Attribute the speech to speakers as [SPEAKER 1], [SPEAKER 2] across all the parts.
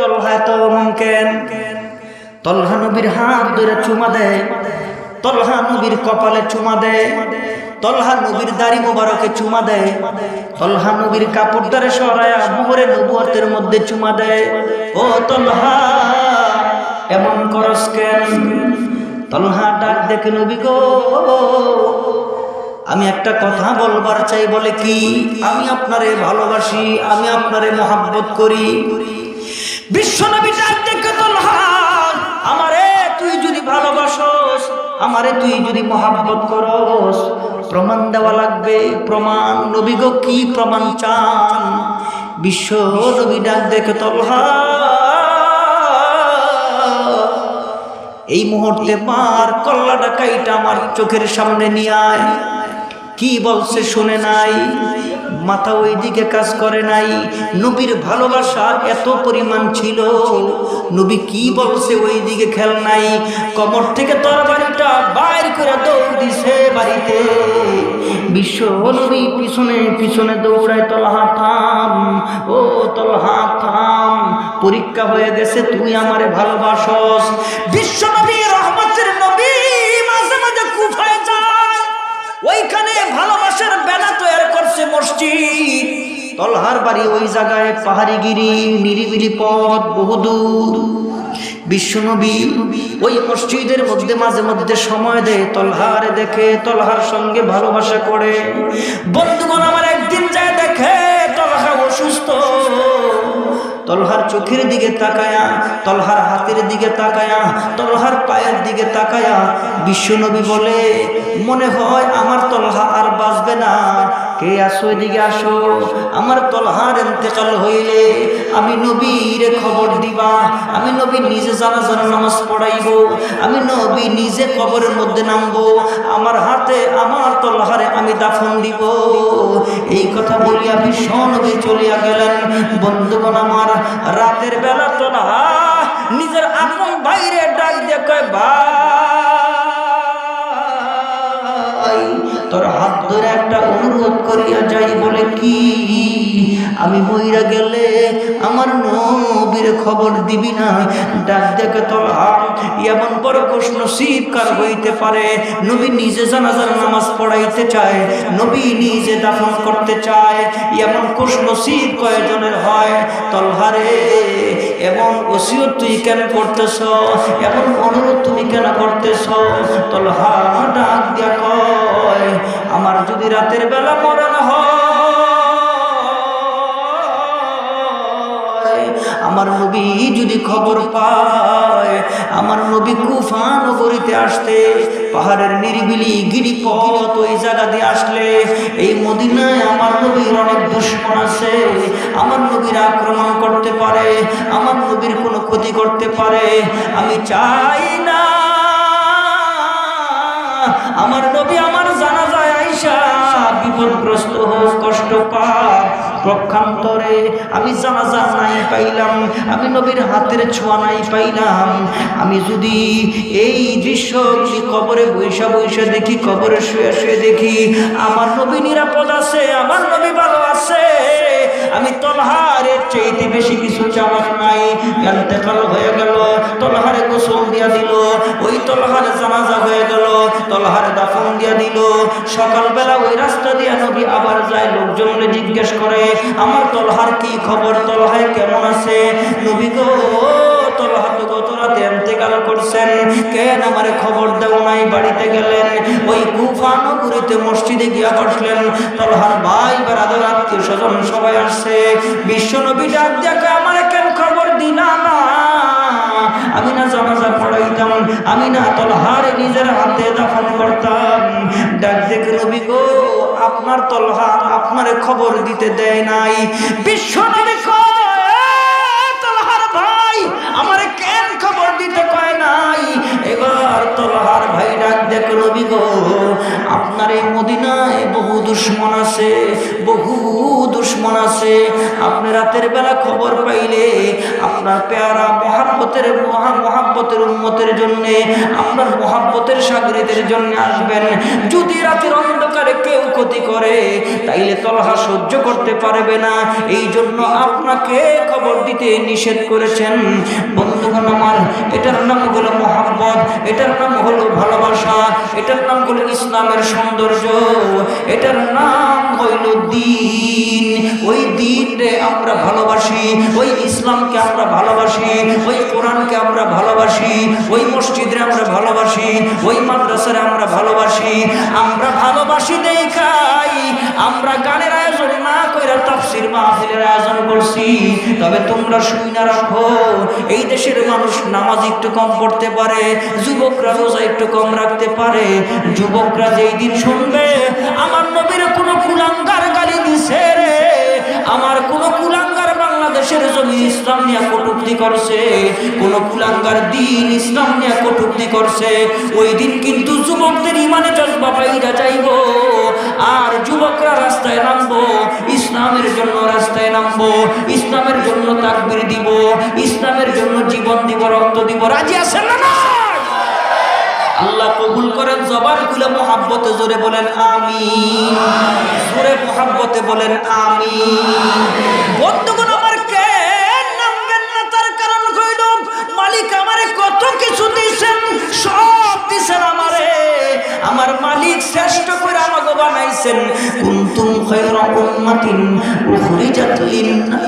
[SPEAKER 1] তলহা এত কেন? তলহা নবীর হাত ধরে চুমা দেয়, তলহা নবীর কপালে চুমা দেয়, তলহা নবীর দাড়ি মোবারকে চুমা দেয়, তলহা নবীর কাপড় দ্বারে সরায়া মোহরে নবুয়তের মধ্যে চুমা দেয়। ও তলহা, এমন করস কেন? তলহা ডাক দেখে নবী গো, আমি একটা কথা বলবার চাই বলে কি? আমি আপনারে ভালোবাসি, আমি আপনারে মহাব্বত করি। আমারে তুই যদি মহাব্বত করস, প্রমাণ দেওয়া লাগবে। প্রমাণ, নবী গো, কি প্রমাণ চান? বিশ্ব নবী ডাক দেখে তলহা। এই মুহূর্তে মার কল্লাটা কাইটা আমার চোখের সামনে নিয়ে আয়। কি বলছে শুনে নাই? মাথা ওই দিকে কাজ করে নাই। নবীর ভালোবাসা এত পরিমাণ ছিল। নবী কি বলছে ওই দিকে খেল নাই। কমর থেকে তরবারিটা বাইর করে দৌড় দিছে বাড়িতে। বিশ্ব নবী পিছনে পিছনে দৌড়ায়, তলহা থাম, ও তলহা থাম। পরীক্ষা হয়ে গেছে, তুই আমারে ভালোবাসস। বিশ্ব নবী রহমতের নবী মাঝে মাঝে কুফায় যায়। ওইখানে ভালোবাসার বেলা তৈরি করছে মসজিদ। তলহার বাড়ি ওই জায়গায় পাহাড়ি গিরি নিরিবিলি পথ বহুদূর বিশ্বনবী ওই মসজিদের মধ্যে মাঝে মধ্যে সময় দেয় তলহার দেখে তলহার সঙ্গে ভালোবাসা করে। বন্ধুগণ আমার একদিন যায় দেখে তলহা অসুস্থ। তলহার চোখের দিকে তাকায়া, তলহার হাতের দিকে তাকায়া, তলহার পায়ের দিকে তাকায়া, বিশ্বনবী বলে, মনে হয় আমার তলহা আর বাঁচবে না। কে আসো এদিকে আসো? আমার তলহার এতেকাল হইলে আমি নবীর খবর দিবা, আমি নবী নিজে জানা জানা নামাজ পড়াইব, আমি নবী নিজে কবরের মধ্যে নামবো, আমার হাতে আমার তলহারে আমি দাফন দিব। এই কথা বলিয়া নবী চলিয়া গেলেন। বন্ধুগণ আমার, রাতের বেলা তলহা নিজের আপন বাইরে ডাক দিয়ে কয়, ভাই তোর হাত ধরে একটা অনুরোধ করিয়া যাই বলে কি? আমি মইরা গেলে আমার নবীর খবর দিবি না? ডাক দেখে তোর এমন বড় প্রশ্ন নসিব হইতে পারে। নবী নিজে জানাজার নামাজ পড়াইতে চায়, নবী নিজে দাফন করতে চায়। এমন কোষ নসিব কয়জনের হয়? তলহারে, এমন ওসিয়ত তুই কেন করতেছ? এমন অনুরোধ তুমি কেন করতেছ? তলহা ডাক কয় আমার যদি রাতের বেলা মরণ হয়, আমার নবী যদি খবর পায়, আমার নবী কুফা নগরীতে আসতে, পাহাড়ের নিরিবিলি গিরিপথ ওই জায়গা দিয়ে আসলে, এই মদিনায় আমার নবীর অনেক দুশ্মন আছে, আমার নবীর আক্রমণ করতে পারে, আমার নবীর কোনো ক্ষতি করতে পারে, আমি চাই না। আমার নবী আমার আইসা বিপদগ্রস্ত হোক, কষ্ট পাক আমি জানাজা নাই পাইলাম, আমি নবীর হাতের ছোঁয়া নাই পাইলাম। আমি যদি এই দৃশ্য কবরে বৈশা বৈশা দেখি, কবরে শুয়ে শুয়ে দেখি, আমার নবী নিরাপদ আছে, আমার নবী ভালো আছে। আমি তলহারের চাইতে বেশি কিছু চাওয়ার নাই এতেকাল হয়ে গেল, তলহারে গোসল দিয়া দিল ওই তলহারে জানাজা হয়ে গেল, তলহারে দাফন দিয়া দিল। সকালবেলা ওই রাস্তা দিয়া নবী আবার যায় লোকজনকে জিজ্ঞেস করে, আমার তলহার কি খবর? তলহায় কেমন আছে? নবী গো দেও নাই? বাড়িতে গেলেন। ওই মসজিদে গিয়া তলহার বেড়াদের আত্মীয় স্বজন সবাই আসছে। বিশ্ব আমার খবর না? আমি না পড়াইতাম আমি না তলহার নিজের হাতে দাফন করতাম, ডাক দেখে নবী গো, আপনার তলহার আপনারে খবর দিতে দেয় নাই। বিশ্ব নবী রাতের বেলা খবর পাইলে আপনার পেয়ারা মহাব্বতের মহা মহাব্বতের উন্মতের জন্য, আপনার মহাব্বতের সাগরীদের জন্য আসবেন। যদি রাতের অন্ধকার কেউ ক্ষতি করে, তাইলে তলহা সহ্য করতে পারবে না। এই জন্য আপনাকে খবর দিতে নিষেধ করেছেন। বন্ধুগণ আমার, এটার নাম হলো মোহাম্মদ এটার নাম হলো ভালোবাসা, এটার নাম হলো ইসলামের সৌন্দর্য, এটার নাম হইল দিন। ওই দিনরে আমরা ভালোবাসি, ওই ইসলামকে আমরা ভালোবাসি, ওই কোরআনকে আমরা ভালোবাসি, ওই মসজিদে ভালোবাসি, ওই মাদ্রাসারে আমরা ভালোবাসি আমরা ভালোবাসি দেখাই, আমরা গানের আয়োজন না কইরা তাফসির মাহফিলের আয়োজন করছি। তবে তোমরা শুই না রাখো, এই দেশের মানুষ নামাজ একটু কম পড়তে পারে, যুবকরা রোজা একটু কম রাখতে পারে। যুবকরা যেই দিন শুনবে, আমার নবীর কোনো কুলাঙ্গার গালি দিছে রে, আমার কোনো কুলাঙ্গার বাংলাদেশের জমি ইসলাম নিয়ে কটুক্তি করছে, কোন কুলাঙ্গার দিন ইসলাম নিয়ে কটুক্তি করছে। ওই দিন কিন্তু যুবকদের ইমানে জজবা পাইরা যাইব, আর যুবকরা রাস্তায় নামবো, ইসলামের জন্য রাস্তায় নামবো, ইসলামের জন্য তাকবির দিব, ইসলামের জন্য জীবন দিব, রক্ত দিব। রাজি আছেন না আল্লাহ কবুল করেন জবান খুলে মোহাব্বতে জোরে বলেন আমি জোরে মোহাব্বতে বলেন আমি বন্ধুগণ কিছু দিয়েছেন সব দিয়েছেন আমারে। আমার মালিক শ্রেষ্ঠ করে আমাকে বানাইছেন। কুনতুম খায়রা উম্মাতিন উখরিজাত লিন-নাস।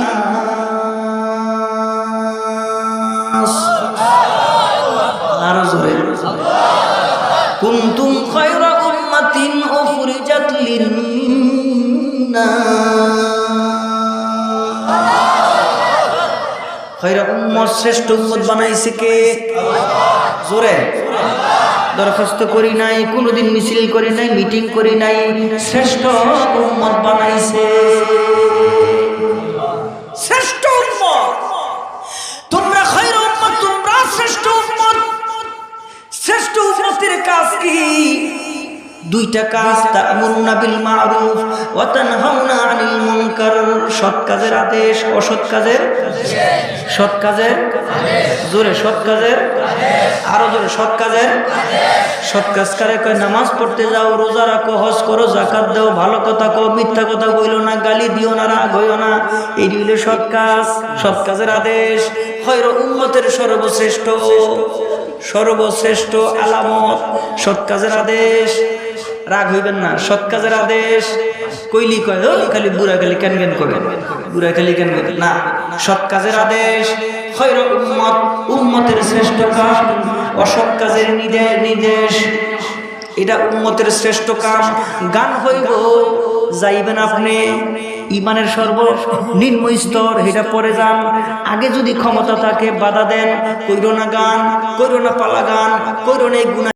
[SPEAKER 1] আরও জোরে। কুনতুম খায়রা খায়রা উম্মত শ্রেষ্ঠ উম্মত বানাইছে কে? জোরে। দরখাস্ত করি নাই, কোনোদিন মিছিল করি নাই, মিটিং করি নাই, শ্রেষ্ঠ উম্মত বানাইছে। শ্রেষ্ঠ উম্মত। তোমরা খায়রা উম্মত কাজ কি? দুইটা কাজ তা'মুরুনা বিল মা'রুফ ওয়া তানহাউনা আনিল মুনকার। সৎ কাজের আদেশ অসৎ কাজের সৎ কাজের জোরে সৎ কাজের আরও জোরে সৎ কাজের সৎ কাজ। কারে কয় নামাজ পড়তে যাও রোজা রাখো হজ করো জাকাত দাও ভালো কথা কও মিথ্যা কথা কইলো না গালি দিও না রাগ হইও না। এই হইলে সৎ কাজ সৎ কাজের আদেশ। খৈর উম্মতের সর্বশ্রেষ্ঠ সর্বশ্রেষ্ঠ আলামত সৎ কাজের আদেশ। রাগ হইবেন না, সৎ কাজের আদেশ। কইলি কয় খালি বুড়া খালি কেন কেন করে। বুড়া খালি কেন কেন না, সৎ কাজের আদেশ। শ্রেষ্ঠ কাজ অসৎ কাজের নির্দেশ। এটা উম্মতের শ্রেষ্ঠ কাম। গান হইব, যাইবেন আপনি। ইমানের সর্ব নিম্ন স্তর এটা পরে যান। আগে যদি ক্ষমতা থাকে, বাধা দেন। কইরো না গান, কইরো না পালা গান, কইরো না